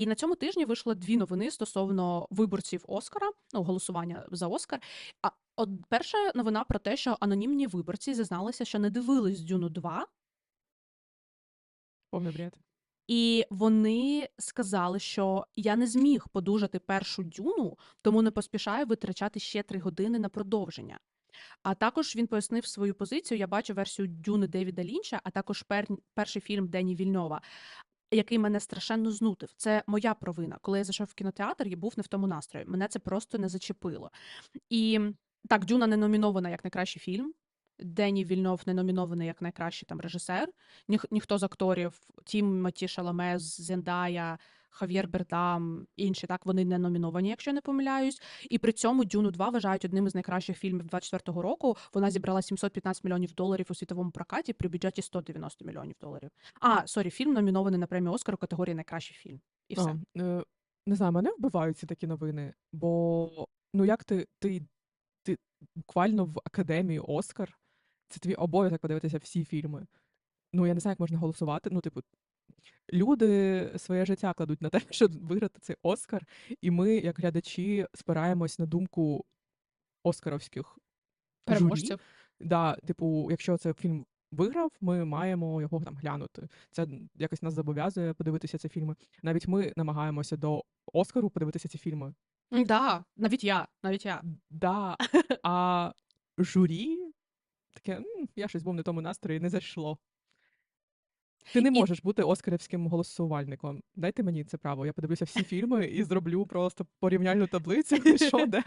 І на цьому тижні вийшло дві новини стосовно виборців Оскара, ну, голосування за Оскар. А от перша новина про те, що анонімні виборці зізналися, що не дивились Дюну 2, Повний бред. і вони сказали, що я не зміг подужати першу дюну, тому не поспішаю витрачати ще три години на продовження. А також він пояснив свою позицію. Я бачу версію Дюни Девіда Лінча, а також пер... перший фільм Дені Вільньова, який мене страшенно знутив. Це моя провина. Коли я зайшов в кінотеатр, я був не в тому настрої. Мене це просто не зачепило. І так, Дюна не номінована як найкращий фільм. Дені Вільнов не номінований як найкращий там режисер. Ніх, ніхто з акторів, Тім Маті Шаламез, Зендая, Хав'єр Бердам, інші так вони не номіновані, якщо я не помиляюсь. І при цьому Дюну 2 вважають одним із найкращих фільмів 24-го року. Вона зібрала 715 мільйонів доларів у світовому прокаті при бюджеті 190 мільйонів доларів. А, сорі, фільм номінований на премію Оскар у категорії найкращий фільм. І все. А, е, не знаю, мене вбивають ці такі новини, бо ну як ти, ти, ти буквально в академії Оскар, це твій обов'язок подивитися всі фільми. Ну, я не знаю, як можна голосувати. Ну, типу, люди своє життя кладуть на те, щоб виграти цей Оскар, і ми, як глядачі, спираємось на думку оскаровських журі. Переможців. Да, типу, якщо цей фільм виграв, ми маємо його там глянути. Це якось нас зобов'язує подивитися ці фільми. Навіть ми намагаємося до Оскару подивитися ці фільми. Да, навіть я, навіть я. Да, а журі таке, я щось був в тому настрої, не зайшло. Ти не І- можеш бути оскарівським голосувальником. Дайте мені це право. Я подивлюся всі фільми і зроблю просто порівняльну таблицю, і що де.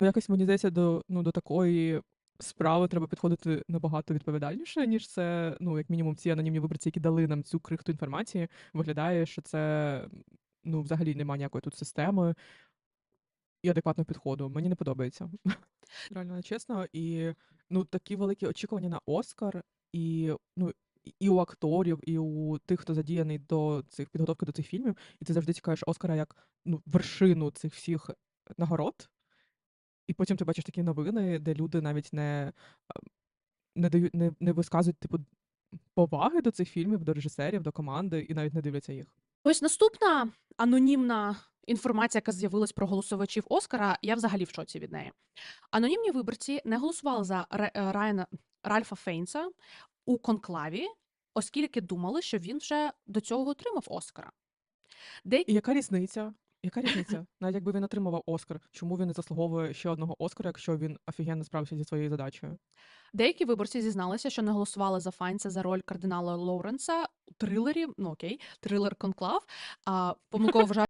Ну, Якось мені здається, до, ну, до такої справи треба підходити набагато відповідальніше, ніж це, ну, як мінімум, ці анонімні виборці, які дали нам цю крихту інформації. Виглядає, що це ну, взагалі немає ніякої тут системи і адекватного підходу. Мені не подобається. Реально чесно, і ну такі великі очікування на Оскар, і ну і- у акторів, і у тих, хто задіяний до цих підготовки до цих фільмів, і ти завжди цікавиш Оскара як ну вершину цих всіх нагород. І потім ти бачиш такі новини, де люди навіть не, не дають, не, не висказують типу поваги до цих фільмів, до режисерів, до команди, і навіть не дивляться їх. Ось наступна анонімна інформація, яка з'явилась про голосувачів Оскара, я взагалі в шоці від неї. Анонімні виборці не голосували за е, Райана Ральфа Фейнса у конклаві, оскільки думали, що він вже до цього отримав Оскара. Деякі І яка різниця? Яка різниця? Навіть якби він отримував Оскар, чому він не заслуговує ще одного Оскара, якщо він офігенно справився зі своєю задачею? Деякі виборці зізналися, що не голосували за Файнса за роль кардинала Лоуренса у трилері. Ну окей, трилер Конклав. А помилково вважають